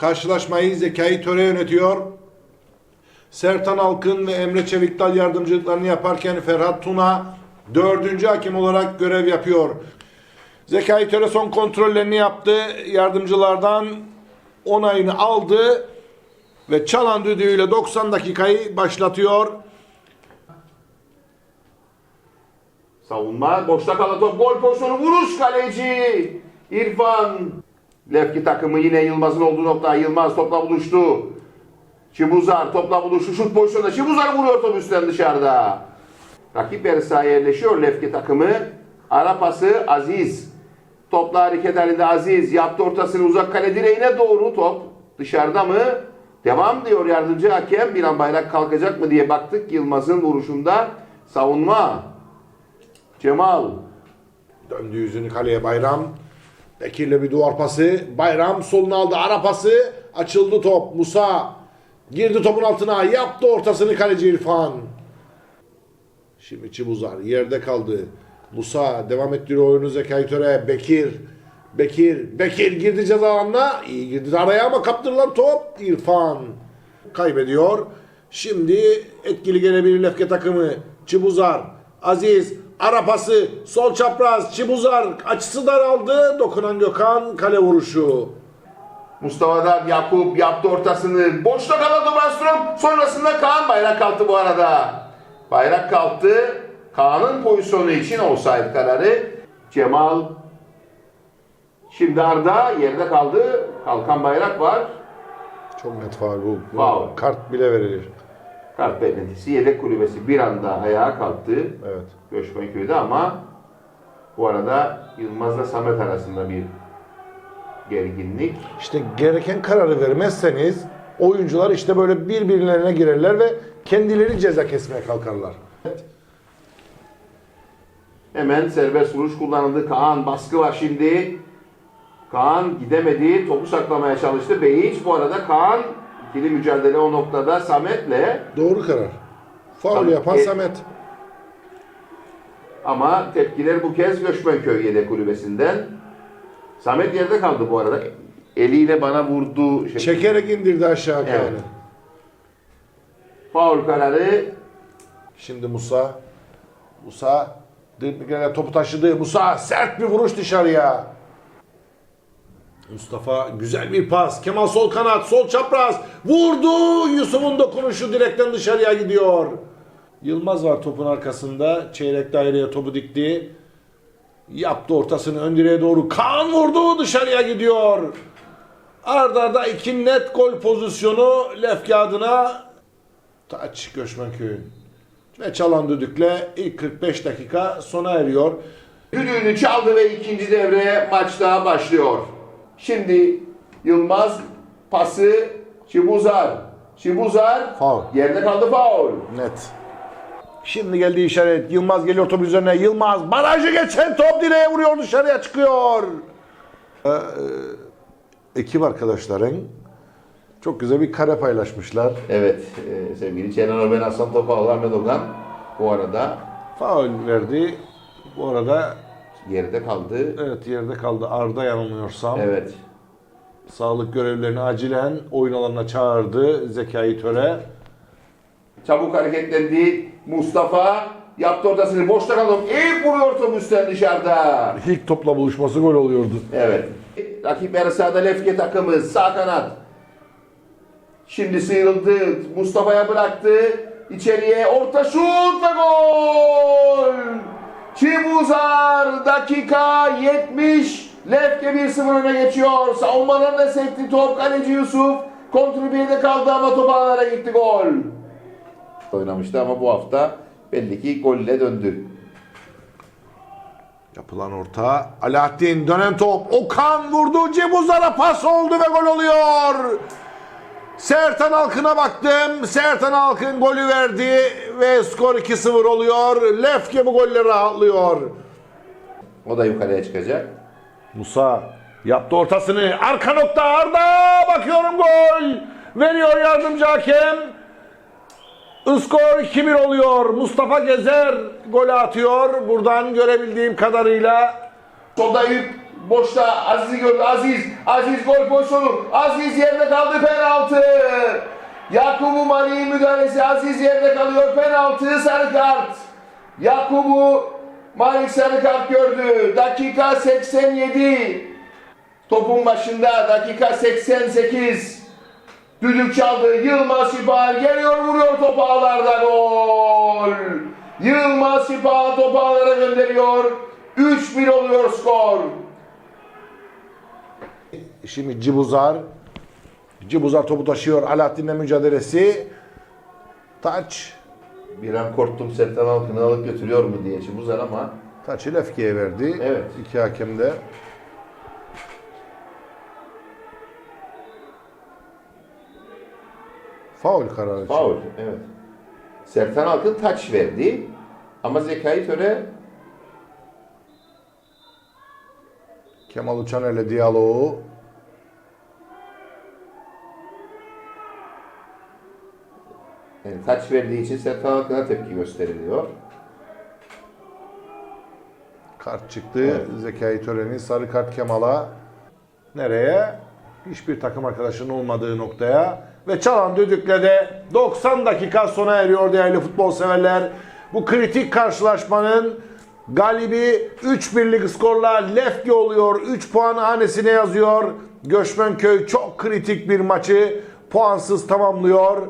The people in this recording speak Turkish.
Karşılaşmayı Zekai Töre yönetiyor. Sertan Alkın ve Emre Çevikdal yardımcılıklarını yaparken Ferhat Tuna dördüncü hakem olarak görev yapıyor. Zekai Töre son kontrollerini yaptı. Yardımcılardan onayını aldı ve çalan düdüğüyle 90 dakikayı başlatıyor. Savunma boşta kalan top gol pozisyonu vuruş kaleci İrfan. Lefki takımı yine Yılmaz'ın olduğu nokta. Yılmaz topla buluştu. Çibuzar topla buluştu. Şut pozisyonunda Çibuzar vuruyor topu üstten dışarıda. Rakip yarı sahaya yerleşiyor Lefki takımı. Ara pası Aziz. Topla hareket halinde Aziz. Yaptı ortasını uzak kale direğine doğru top. Dışarıda mı? Devam diyor yardımcı hakem. Bir an bayrak kalkacak mı diye baktık. Yılmaz'ın vuruşunda savunma. Cemal. Döndü yüzünü kaleye Bayram. Bekir'le bir duvar pası. Bayram soluna aldı. Ara pası. Açıldı top. Musa girdi topun altına. Yaptı ortasını kaleci İrfan. Şimdi Çibuzar yerde kaldı. Musa devam ettiriyor oyunu Zekai Töre. Bekir. Bekir. Bekir girdi ceza alanına. İyi girdi araya ama kaptırılan top. İrfan. Kaybediyor. Şimdi etkili gelebilir Lefke takımı. Çibuzar. Aziz. Ara pası. Sol çapraz. Çibuzar. Açısı daraldı. Dokunan Gökhan. Kale vuruşu. Mustafa'dan Yakup yaptı ortasını. Boşta kalan Dumanstrom. Sonrasında Kaan bayrak kalktı bu arada. Bayrak kalktı. Kaan'ın pozisyonu için offside kararı. Cemal. Şimdi Arda yerde kaldı. Kalkan bayrak var. Çok net faul bu. Bu Faul. Kart bile verilir. Kart beklentisi yedek kulübesi bir anda ayağa kalktı. Evet. Göçmenköy'de ama bu arada Yılmaz'la Samet arasında bir gerginlik. İşte gereken kararı vermezseniz oyuncular işte böyle birbirlerine girerler ve kendileri ceza kesmeye kalkarlar. Hemen serbest vuruş kullanıldı. Kaan baskı var şimdi. Kaan gidemedi. Topu saklamaya çalıştı. Beyiç bu arada Kaan ikili mücadele o noktada Samet'le Doğru karar. Faul Tabii. yapan E- Samet. ama tepkiler bu kez Göçmenköy yedek kulübesinden. Samet yerde kaldı bu arada. Eliyle bana vurdu. Şey, Çekerek indirdi aşağı Evet. Kaan'ı. Faul kararı Şimdi Musa. Musa Dırtmikler'e topu taşıdı. Musa sert bir vuruş dışarıya. Mustafa güzel bir pas. Kemal sol kanat, sol çapraz. Vurdu. Yusuf'un dokunuşu direkten dışarıya gidiyor. Yılmaz var topun arkasında. Çeyrek daireye topu dikti. Yaptı ortasını ön direğe doğru. Kaan vurdu dışarıya gidiyor. Arda arda iki net gol pozisyonu Lefke adına Taç Göçmenköy'ün. Ve çalan düdükle ilk 45 dakika sona eriyor. düdüğünü çaldı ve ikinci devre maçta başlıyor. Şimdi Yılmaz pası Çibuzar. Çibuzar Faul. yerde kaldı faul. Net. Şimdi geldi işaret. Yılmaz geliyor top üzerine. Yılmaz barajı geçen top direğe vuruyor dışarıya çıkıyor. Ee, ekip arkadaşların çok güzel bir kare paylaşmışlar. Evet e, sevgili Kenan Öben Aslan Topal Ahmet Ogan bu arada Faul verdi. Bu arada yerde kaldı. evet yerde kaldı Arda yanılmıyorsam. Evet. Sağlık görevlilerini acilen oyun alanına çağırdı Zekai Töre. Çabuk hareketlendi. Mustafa yaptı ortasını boşta kaldı. İyi vuruyor top üstten dışarıda. İlk topla buluşması gol oluyordu. Evet. Rakip yarı sahada Lefke takımı sağ kanat. Şimdi sıyrıldı. Mustafa'ya bıraktı. İçeriye orta şut! Çibuzar dakika 70. Lefke 1-0 öne geçiyor. Savunmadan da sekti top. Kaleci Yusuf. Kontribiyede kaldı ama top ağlara gitti gol. Oynamıştı ama bu hafta belli ki golle döndü. Yapılan orta. Alaaddin dönen top. Okan vurdu. Cebuzlara pas oldu ve gol oluyor. Sertan Alkın'a baktım. Sertan Alkın golü verdi ve skor 2-0 oluyor. Lefke bu golle rahatlıyor. O da yukarıya çıkacak. Musa yaptı ortasını. Arka nokta Arda. Bakıyorum gol. Veriyor yardımcı hakem. Skor 2-1 oluyor. Mustafa Gezer golü atıyor. Buradan görebildiğim kadarıyla Solda yük Boşta Aziz'i gördü. Aziz. Aziz gol pozisyonu. Aziz yerde kaldı penaltı. Yakubu Mali'nin müdahalesi. Aziz yerde kalıyor. Penaltı sarı kart. Yakubu Malik sarı kart gördü. Dakika 87. Topun başında dakika 88. Düdük çaldı. Yılmaz Sipahar geliyor vuruyor topu ağlarda gol. Yılmaz Sipahar topu ağlara gönderiyor. 3-1 oluyor skor. Şimdi Cibuzar. Cibuzar topu taşıyor. Alaaddin'le mücadelesi. Taç. Bir an korktum Sertan Alkın'ı alıp götürüyor mu diye Çibuzar ama Taç'ı Lefke'ye verdi. Evet. İki hakem de. Faul kararı. faul. Evet. Sertan Alkın taç verdi ama Zekai Töre Kemal Uçaner'le diyaloğu. Yani taç verdiği için Alkın'a tepki gösteriliyor. Kart çıktı. Evet. Zekai Tören'in sarı kart Kemal'a. Nereye? Hiçbir takım arkadaşının olmadığı noktaya. Ve çalan düdükle de 90 dakika sona eriyor değerli futbol severler. Bu kritik karşılaşmanın galibi 3-1'lik skorla Lefke oluyor. 3 puanı hanesine yazıyor. Göçmenköy çok kritik bir maçı puansız tamamlıyor.